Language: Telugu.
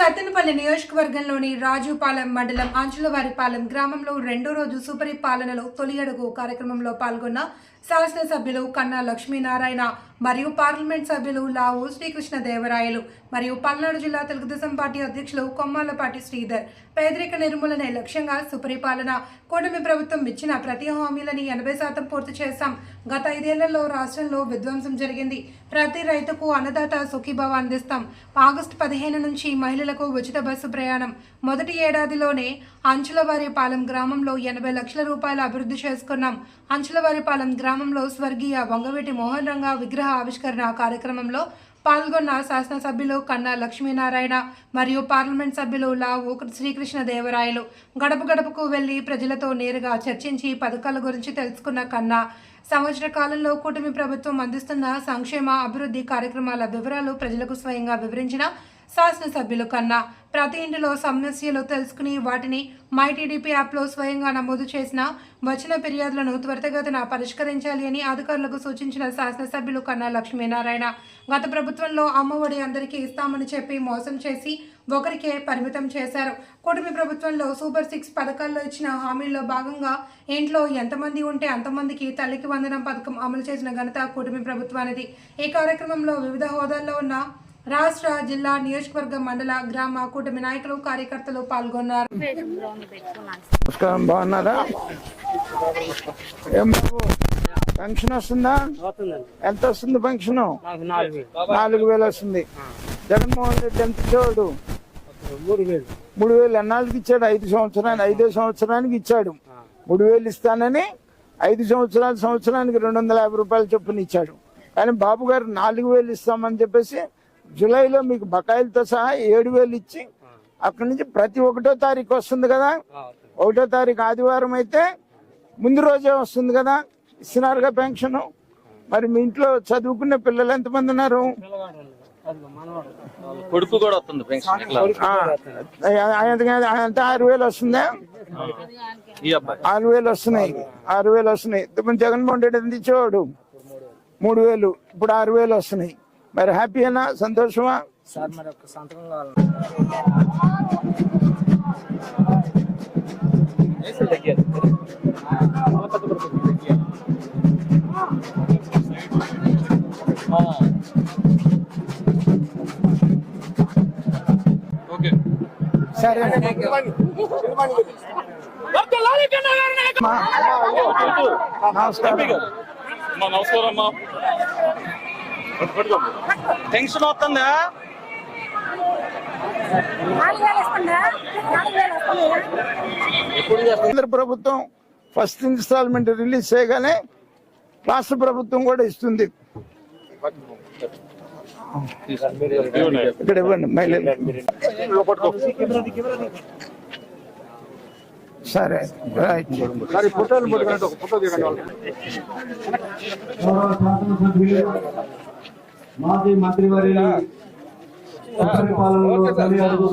సత్తెనపల్లి నియోజకవర్గంలోని రాజుపాలెం మండలం ఆంచులవారిపాలెం గ్రామంలో రెండో రోజు సుపరిపాలనలో తొలి అడుగు కార్యక్రమంలో పాల్గొన్న శాసనసభ్యులు కన్నా లక్ష్మీనారాయణ మరియు పార్లమెంట్ సభ్యులు లావు శ్రీకృష్ణ దేవరాయలు మరియు పల్నాడు జిల్లా తెలుగుదేశం పార్టీ అధ్యక్షులు కొమ్మాలపాటి శ్రీధర్. పేదరిక నిర్మూలనే లక్ష్యంగా సుపరిపాలన కూటమి ప్రభుత్వం ఇచ్చిన ప్రతి హామీలని ఎనభై శాతం పూర్తి చేశాం. గత ఐదేళ్ళలో రాష్ట్రంలో విధ్వంసం జరిగింది. ప్రతి రైతుకు అన్నదాత సుఖీభావ అందిస్తాం. ఆగస్టు పదిహేను నుంచి మహిళలకు ఉచిత బస్సు ప్రయాణం. మొదటి ఏడాదిలోనే అంచులవారిపాలెం గ్రామంలో ఎనభై లక్షల రూపాయల అభివృద్ధి చేసుకున్నాం. అంచులవారిపాలెం గ్రామంలో స్వర్గీయ వంగవేటి మోహన్ రంగ విగ్రహ ఆవిష్కరణ కార్యక్రమంలో పాల్గొన్న శాసనసభ్యులు కన్నా లక్ష్మీనారాయణ మరియు పార్లమెంట్ సభ్యులు లావు శ్రీకృష్ణ దేవరాయలు గడప గడపకు వెళ్ళి ప్రజలతో నేరుగా చర్చించి పథకాల గురించి తెలుసుకున్న కన్నా సంవత్సర కాలంలో కూటమి ప్రభుత్వం అందిస్తున్న సంక్షేమ అభివృద్ధి కార్యక్రమాల వివరాలు ప్రజలకు స్వయంగా వివరించిన శాసనసభ్యులు కన్నా ప్రతి ఇంటిలో సమస్యలు తెలుసుకుని వాటిని మైటీడీపీ యాప్లో స్వయంగా నమోదు చేసిన వచ్చిన ఫిర్యాదులను త్వరితగతిన పరిష్కరించాలి అని అధికారులకు సూచించిన శాసనసభ్యులు కన్నా లక్ష్మీనారాయణ గత ప్రభుత్వంలో అమ్మఒడి అందరికీ ఇస్తామని చెప్పి మోసం చేసి ఒకరికే పరిమితం చేశారు. కూటమి ప్రభుత్వంలో సూపర్ సిక్స్ పథకాల్లో ఇచ్చిన హామీల్లో భాగంగా ఇంట్లో ఎంతమంది ఉంటే అంతమందికి తల్లికి వందనం పథకం అమలు చేసిన ఘనత కూటమి ప్రభుత్వానిది. ఈ కార్యక్రమంలో వివిధ హోదాల్లో ఉన్న రాష్ట్ర జిల్లా నియోజకవర్గ మండల గ్రామ కూటమి నాయకులు కార్యకర్తలు పాల్గొన్నారు. నమస్కారం బాగున్నారా? ఏం బాబు పెన్షన్ వస్తుందా? ఎంత వస్తుంది పెన్షన్? నాలుగు వేలు వస్తుంది. జగన్మోహన్ రెడ్డి ఎంత ఇచ్చేవాడు? మూడు వేలు మూడు వేలు ఎన్నాళ్ళకి ఇచ్చాడు? ఐదు సంవత్సరానికి ఐదో సంవత్సరానికి ఇచ్చాడు. మూడు వేలు ఇస్తానని ఐదు సంవత్సరాలు సంవత్సరానికి రెండు వందల యాభై రూపాయలు చొప్పున ఇచ్చాడు. కానీ బాబు గారు నాలుగు వేలు ఇస్తామని చెప్పేసి జూలైలో మీకు బకాయిలతో సహా ఏడు వేలు ఇచ్చి అక్కడి నుంచి ప్రతి ఒకటో తారీఖు వస్తుంది కదా? ఒకటో తారీఖు ఆదివారం అయితే ముందు రోజే వస్తుంది కదా ఇస్తున్నారుగా పెన్షన్? మరి మీ ఇంట్లో చదువుకునే పిల్లలు ఎంతమంది ఉన్నారు? కొడుకు కూడా వస్తుంది పెన్షన్ ఇట్లా ఆ, ఆయనకి- ఆయనతో ఆరు వేలు వస్తుందా? ఆరు వేలు వస్తున్నాయి ఆరు వేలు వస్తున్నాయి. జగన్మోహన్ రెడ్డి ఎంత ఇచ్చేవాడు? మూడు వేలు. ఇప్పుడు ఆరు వేలు వస్తున్నాయి. మరి హ్యాపీనా సంతోషమా సార్ మరి ఒక సంతకం కావాలి ఓకే సరే మా- నమస్కారం అమ్మా నమస్కారం అమ్మా టెన్షన్ వస్తుందా కేంద్ర ప్రభుత్వం ఫస్ట్ ఇన్స్టాల్మెంట్ రిలీజ్ చేయగానే రాష్ట్ర ప్రభుత్వం కూడా ఇస్తుంది. ఇక్కడ ఇవ్వండి సరే రైట్. గౌరవ మాజీ మంత్రివర్యులు పరిపాలనలో తొలి అడుగు